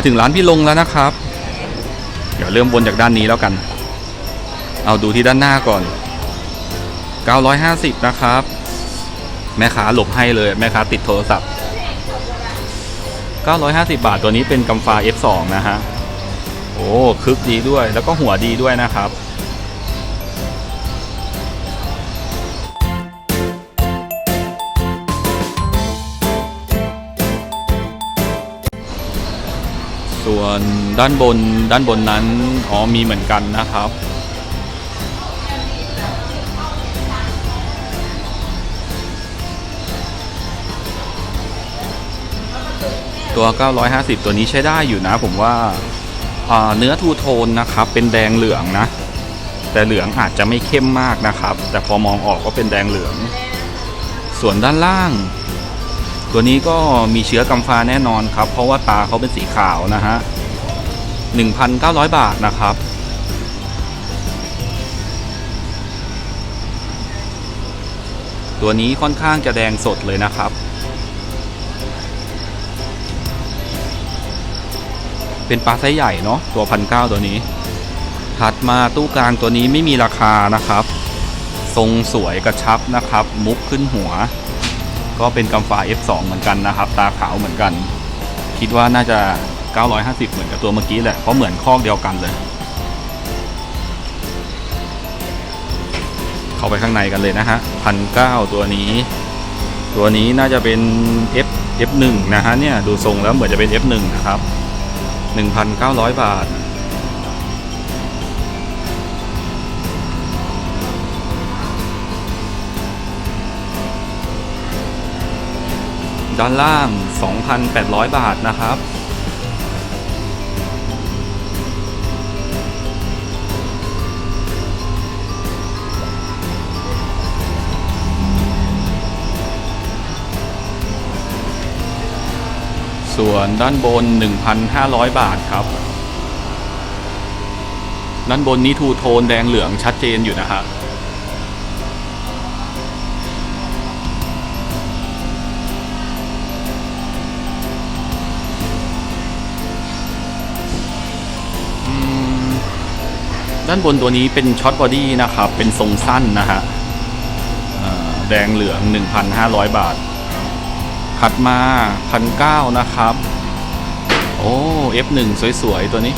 มาถึงร้านพี่ลงแล้วนะครับ เดี๋ยวเริ่มวนจากด้านนี้แล้วกัน เอาดูที่ด้านหน้าก่อน 950 นะครับ แม่ค้าหลบให้เลย แม่ค้าติดโทรศัพท์ 950 บาทตัวนี้เป็นกำฟ้า F2 นะฮะ โอ้คึกดีด้วยแล้วก็หัวดีด้วยนะครับ ส่วนด้านบนด้านบนนั้นอ๋อมีเหมือนกันนะครับ ตัว 950 ตัวนี้ใช้ได้อยู่นะผมว่าาเนื้อทูโทนนะครับ เป็นแดงเหลืองนะ แต่เหลืองอาจจะไม่เข้มมากนะครับ แต่พอมองออกก็เป็นแดงเหลือง ส่วนด้านล่าง ตัวนี้ก็มีเชื้อกำฟ้าแน่นอนครับ เพราะว่าตาเขาเป็นสีขาวนะฮะ 1,900 บาทนะครับ ตัวนี้ค่อนข้างจะแดงสดเลยนะครับ เป็นปลาไซส์ใหญ่เนาะตัวพันเก้าตัวนี้ ถัดมาตู้กลางตัวนี้ไม่มีราคานะครับ ทรงสวยกระชับนะครับ มุกขึ้นหัว ก็เป็นกำฟา F2 เหมือนกันนะครับ ตาขาวเหมือนกัน คิดว่าน่าจะ 950 เหมือนกับตัวเมื่อกี้แหละ เพราะเหมือนคอกเดียวกันเลย เข้าไปข้างในกันเลยนะฮะพันเตัวนี้ ตัวนี้น่าจะเป็น F F1 นะฮะเนี่ย ดูทรงแล้วเหมือนจะเป็น F1 นะครับ 1,900 บาท ด้านล่าง 2,800 บาทนะครับ ส่วนด้านบน 1,500 บาทครับ ด้านบนนี้ทูโทนแดงเหลืองชัดเจนอยู่นะฮะ ด้านบนตัวนี้เป็นช็อตบอดี้นะครับ เป็นทรงสั้นนะฮะแดงเหลือง 1,500 บาท ถัดมาพันเก้านะครับ โอ้ F1 สวย ๆ ตัวนี้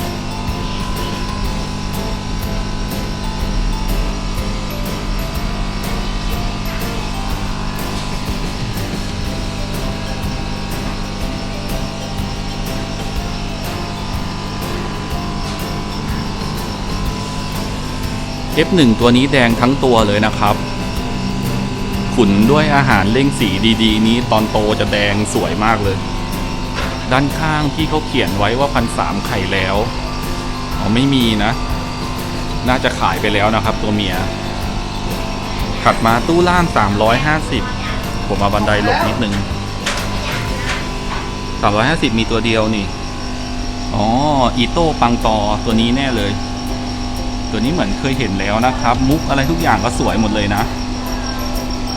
F1 ตัวนี้แดงทั้งตัวเลยนะครับ ขุนด้วยอาหารเล่งสีดีๆ นี้ตอนโตจะแดงสวยมากเลย ด้านข้างที่เขาเขียนไว้ว่าพันสามไข่แล้วอ๋อไม่มีนะ น่าจะขายไปแล้วนะครับตัวเมีย ถัดมาตู้ล่าง 350 ผมมาบันไดหลบนิดนึง 350 มีตัวเดียวนี่ อ๋อ อีโต้ปังตอตัวนี้แน่เลย ตัวนี้เหมือนเคยเห็นแล้วนะครับ มุกอะไรทุกอย่างก็สวยหมดเลยนะ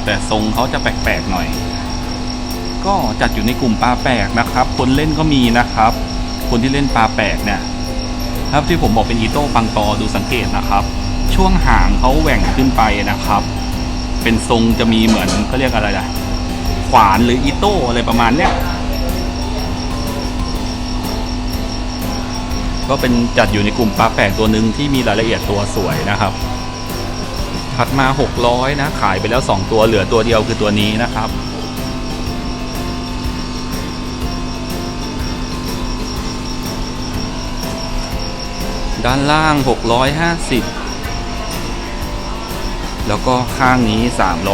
แต่ทรงเขาจะแปลกๆหน่อย ก็จัดอยู่ในกลุ่มปลาแปลกนะครับ คนเล่นก็มีนะครับ คนที่เล่นปลาแปลกเนี่ยครับที่ผมบอกเป็นอีโต้ปังตอดูสังเกตนะครับ ช่วงหางเขาแหว่งขึ้นไปนะครับ เป็นทรงจะมีเหมือนเขาเรียกอะไรล่ะขวานหรืออีโต้อะไรประมาณเนี้ย ก็เป็นจัดอยู่ในกลุ่มปลาแปลกตัวหนึ่งที่มีรายละเอียดตัวสวยนะครับ ถัดมา 600 นะ ขายไปแล้ว 2 ตัวเหลือตัวเดียวคือตัวนี้นะครับ ด้านล่าง 650 แล้วก็ข้างนี้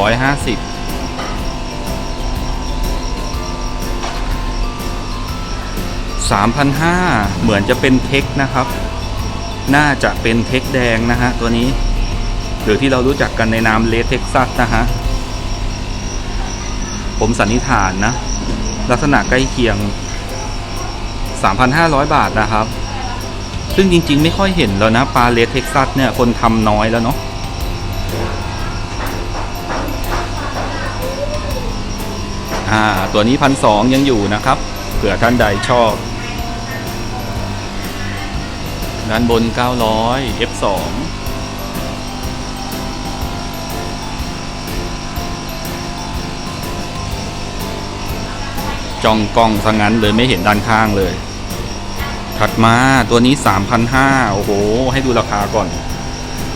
350 3,500 เหมือนจะเป็นเทคนะครับ น่าจะเป็นเทคแดงนะฮะตัวนี้ หรือที่เรารู้จักกันในนามเลเท็กซัสนะฮะ ผมสันนิษฐานนะ ลักษณะใกล้เคียง 3,500 บาทนะครับ ซึ่งจริงๆไม่ค่อยเห็นแล้วนะปลาเลเท็กซัสเนี่ยคนทำน้อยแล้วเนาะอ่าตัวนี้พันสองยังอยู่นะครับเผื่อท่านใดชอบ ด้านบน 900 F2 จ้องกล้องซะงั้นเลยไม่เห็นด้านข้างเลย ถัดมาตัวนี้ 3,500 โอ้โห ให้ดูราคาก่อน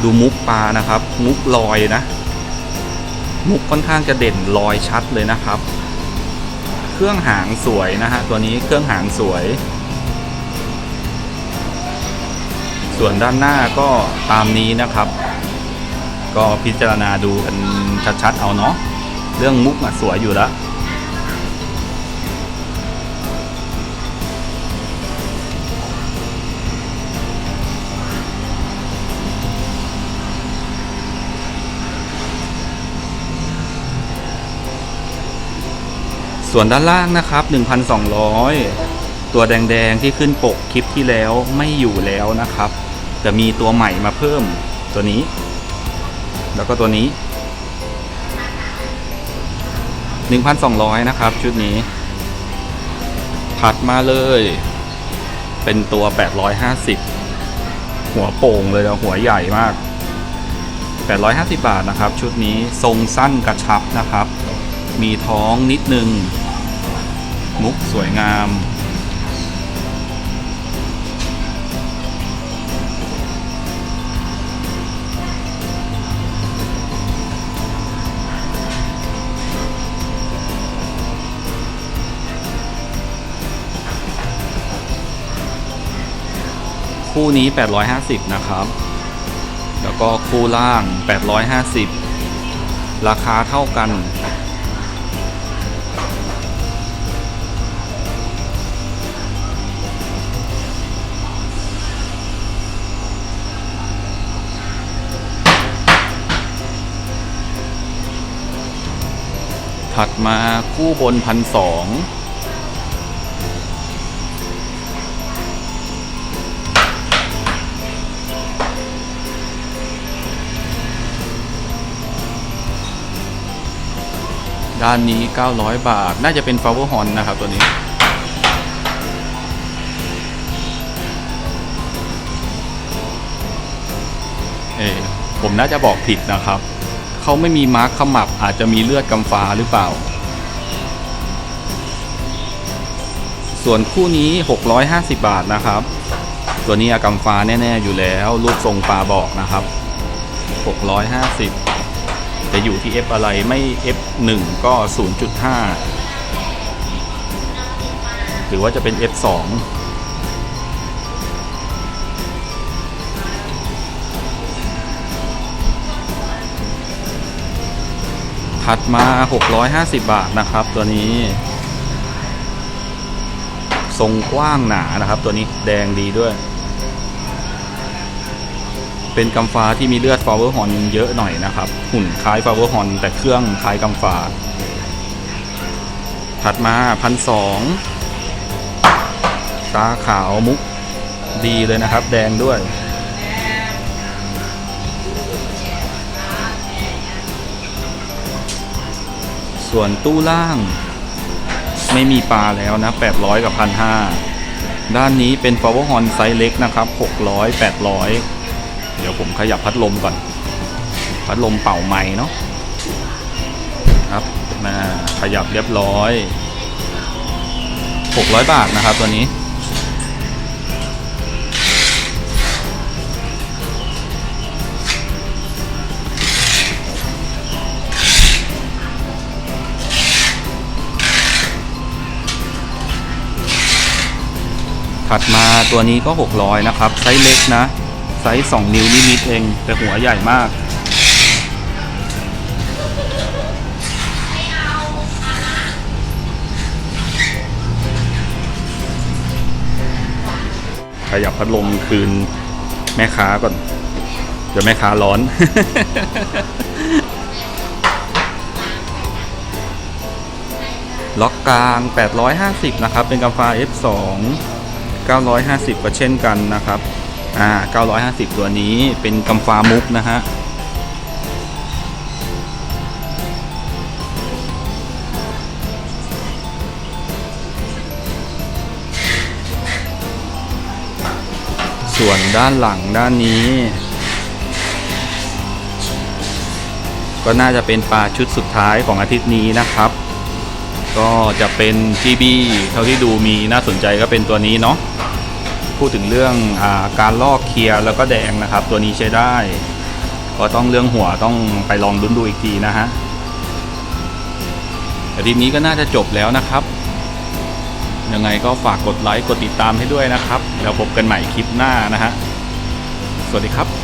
ดูมุกปลานะครับ มุกลอยนะ มุกค่อนข้างจะเด่นลอยชัดเลยนะครับ เครื่องหางสวยนะฮะ ตัวนี้เครื่องหางสวย ส่วนด้านหน้าก็ตามนี้นะครับ ก็พิจารณาดูกันชัดๆเอาเนาะเรื่องมุกอะสวยอยู่แล้วส่วนด้านล่างนะครับ 1,200 ตัวแดงๆ ที่ขึ้นปกคลิปที่แล้วไม่อยู่แล้วนะครับ จะมีตัวใหม่มาเพิ่มตัวนี้ แล้วก็ตัวนี้ 1,200 นะครับ ชุดนี้ถัดมาเลย เป็นตัว 850 หัวโป่งเลยอะหัวใหญ่มาก 850 บาทนะครับ ชุดนี้ทรงสั้นกระชับนะครับ มีท้องนิดนึง มุกสวยงาม คู่นี้ 850 นะครับ แล้วก็คู่ล่าง 850 ราคาเท่ากัน ถัดมาคู่บนพันสอง ด้านนี้ 900 บาท น่าจะเป็น Flower Horn นะครับตัวนี้เออผมน่าจะบอกผิดนะครับ เขาไม่มีมาร์คขมับอาจจะมีเลือดกำฟ้าหรือเปล่า ส่วนคู่นี้ 650 บาทนะครับ ตัวนี้อากำฟ้าแน่ ๆ อยู่แล้ว รูปทรงปลาบอกนะครับ 650 จะอยู่ที่ F อะไรไม่ F1 ก็ 0.5 หรือว่าจะเป็น F2 ถัดมา 650 บาทนะครับ ตัวนี้ ทรงกว้างหนานะครับ ตัวนี้แดงดีด้วย เป็นกำฟ้าที่มีเลือดฟาวเวอร์ฮอนเยอะหน่อยนะครับ หุ่นคล้ายฟาวเวอร์ฮอนแต่เครื่องคล้ายกำฟ้า ถัดมาพันสองตาขาวมุกดีเลยนะครับ แดงด้วย ส่วนตู้ล่าง ไม่มีปลาแล้วนะ 800 กับ 1,500 ด้านนี้เป็น Power Horn ไซส์เล็กนะครับ 600 800 เดี๋ยวผมขยับพัดลมก่อน พัดลมเป่าไม้เนาะครับมาขยับเรียบร้อย 600 บาทนะครับตัวนี้ถัดมาตัวนี้ก็ 600 นะครับ ไซส์เล็กนะ ไซส์ 2 นิ้วนิดๆเอง แต่หัวใหญ่มากขยับพัดลมคืนแม่ค้าก่อน เดี๋ยวแม่ค้าร้อน ล็อกกลาง 850 นะครับ เป็นกาแฟ F2 950 ก็เช่นกันนะครับ อ่า950 ตัวนี้เป็นกำฟามุกนะฮะสส่วนด้านหลังด้านนี้ ก็น่าจะเป็นปลาชุดสุดท้ายของอาทิตย์นี้นะครับ ก็จะเป็น GB เท่าที่ดูมีน่าสนใจก็เป็นตัวนี้เนาะ พูดถึงเรื่องอาการลอกเคลียร์แล้วก็แดงนะครับ ตัวนี้ใช้ได้ ก็ต้องเรื่องหัวต้องไปลองดุนดูอีกทีนะฮะอาทิตย์นี้ก็น่าจะจบแล้วนะครับยังไงก็ฝากกดไลค์กดติดตามให้ด้วยนะครับ แล้วพบกันใหม่คลิปหน้านะฮะ สวัสดีครับ